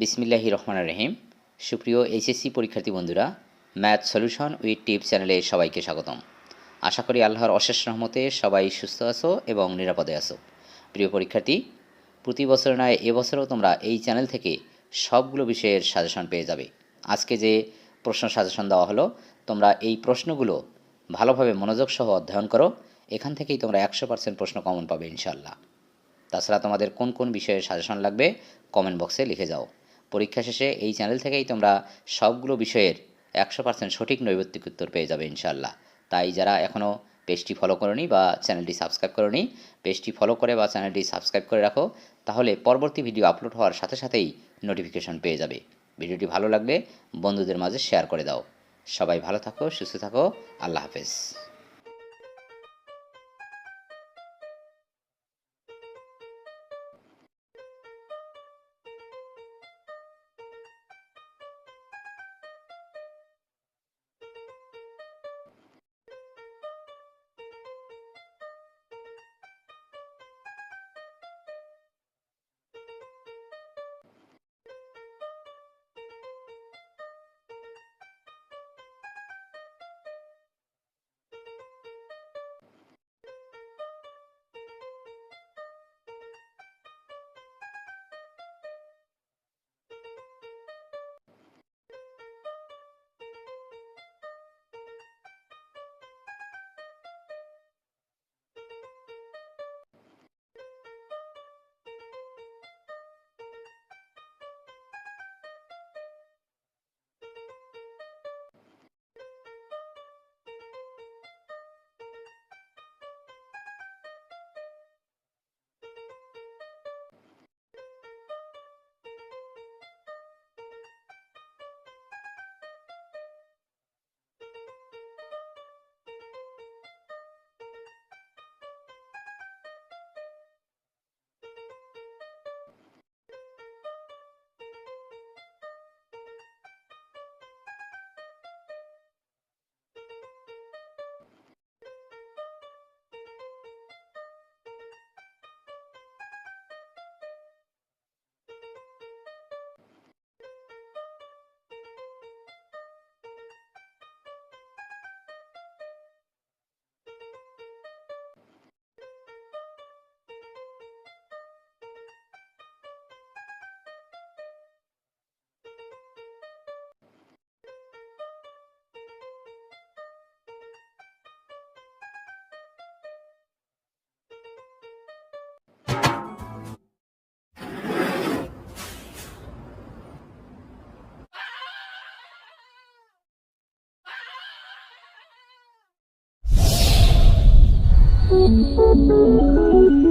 বিসমিল্লাহি রহমান রহিম। সুপ্রিয় এইচএসসি পরীক্ষার্থী বন্ধুরা, ম্যাথ সলিউশন উইথ টিপ চ্যানেলে সবাইকে স্বাগতম। আশা করি আল্লাহর অশেষ রহমতে সবাই সুস্থ আছো এবং নিরাপদে আছো। প্রিয় পরীক্ষার্থী, প্রতি বছর নয় এবছরও তোমরা এই চ্যানেল থেকে সবগুলো বিষয়ের সাজেশন পেয়ে যাবে। আজকে যে প্রশ্ন সাজেশন দেওয়া হলো, তোমরা এই প্রশ্নগুলো ভালোভাবে মনোযোগ সহ অধ্যয়ন করো। এখান থেকেই তোমরা একশো পার্সেন্ট প্রশ্ন কমন পাবে ইনশাল্লাহ তাছাড়া তোমাদের কোন কোন বিষয়ে সাজেশন লাগবে, কমেন্ট বক্সে লিখে যাও। পরীক্ষা শেষে এই চ্যানেল থেকেই তোমরা সবগুলো বিষয়ের একশো পার্সেন্ট সঠিক নৈবত্তিক উত্তর পেয়ে যাবে ইনশাল্লাহ তাই যারা এখনও পেজটি ফলো করনি বা চ্যানেলটি সাবস্ক্রাইব করনি, পেজটি ফলো করে বা চ্যানেলটি সাবস্ক্রাইব করে রাখো, তাহলে পরবর্তী ভিডিও আপলোড হওয়ার সাথে সাথেই নোটিফিকেশন পেয়ে যাবে। ভিডিওটি ভালো লাগলে বন্ধুদের মাঝে শেয়ার করে দাও। সবাই ভালো থাকো, সুস্থ থাকো, আল্লাহ হাফেজ। Thank you.